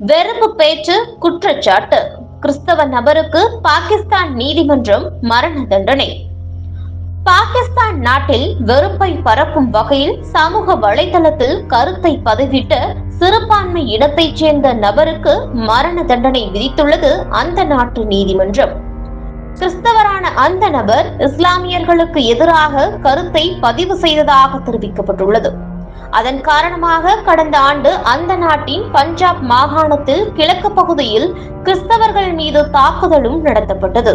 வெறுப்பு பேச்சு குற்றச்சாட்டு. கிறிஸ்தவ நபருக்கு பாகிஸ்தான் நீதிமன்றம் மரண தண்டனை. பாகிஸ்தான் நாட்டில் வெறுப்பை பரப்பும் வகையில் சமூக வலைதளத்தில் கருத்தை பதிவிட்ட சிறுபான்மை இடத்தைச் சேர்ந்த நபருக்கு மரண தண்டனை விதித்துள்ளது அந்த நாட்டு நீதிமன்றம். கிறிஸ்தவரான அந்த நபர் இஸ்லாமியர்களுக்கு எதிராக கருத்தை பதிவு செய்ததாக தெரிவிக்கப்பட்டுள்ளது. அதன் காரணமாக கடந்த ஆண்டு அந்த நாட்டின் பஞ்சாப் மாகாணத்தில் கிழக்கு பகுதியில் கிறிஸ்தவர்கள் மீது தாக்குதலும் நடத்தப்பட்டது.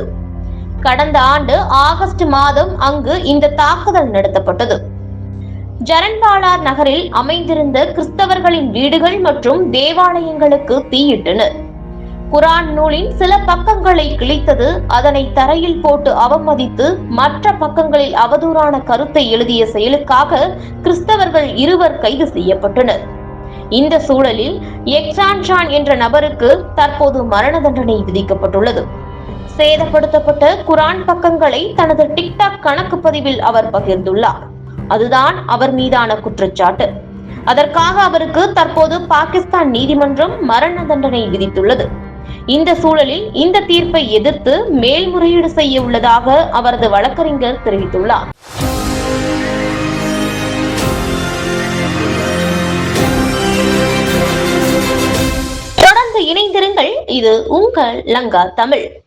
கடந்த ஆண்டு ஆகஸ்ட் மாதம் அங்கு இந்த தாக்குதல் நடத்தப்பட்டது. ஜரன்வாலா நகரில் அமைந்திருந்த கிறிஸ்தவர்களின் வீடுகள் மற்றும் தேவாலயங்களுக்கு தீயிட்டனர் குரான் நூலின் சில பக்கங்களை கிழித்தது அதனை தரையில் போட்டு அவமதித்து மற்ற பக்கங்களில் அவதூறான கருத்தை எழுதிய செயலுக்காக கிறிஸ்தவர்கள் இருவர் கைது செய்யப்பட்டனர். இந்த சூழலில் எக்ஸான் ஷான் என்ற நபருக்கு தற்போது மரண தண்டனை விதிக்கப்பட்டுள்ளது. சேதப்படுத்தப்பட்ட குரான் பக்கங்களை தனது டிக்டாக் கணக்கு பதிவில் அவர் பகிர்ந்துள்ளார். அதுதான் அவர் மீதான குற்றச்சாட்டு. அதற்காக அவருக்கு தற்போது பாகிஸ்தான் நீதிமன்றம் மரண தண்டனை விதித்துள்ளது. இந்த சூழலில் இந்த தீர்ப்பை எதிர்த்து மேல்முறையீடு செய்ய உள்ளதாக அவரது வழக்கறிஞர் தெரிவித்துள்ளார். இது உங்கள் லங்கா தமிழ்.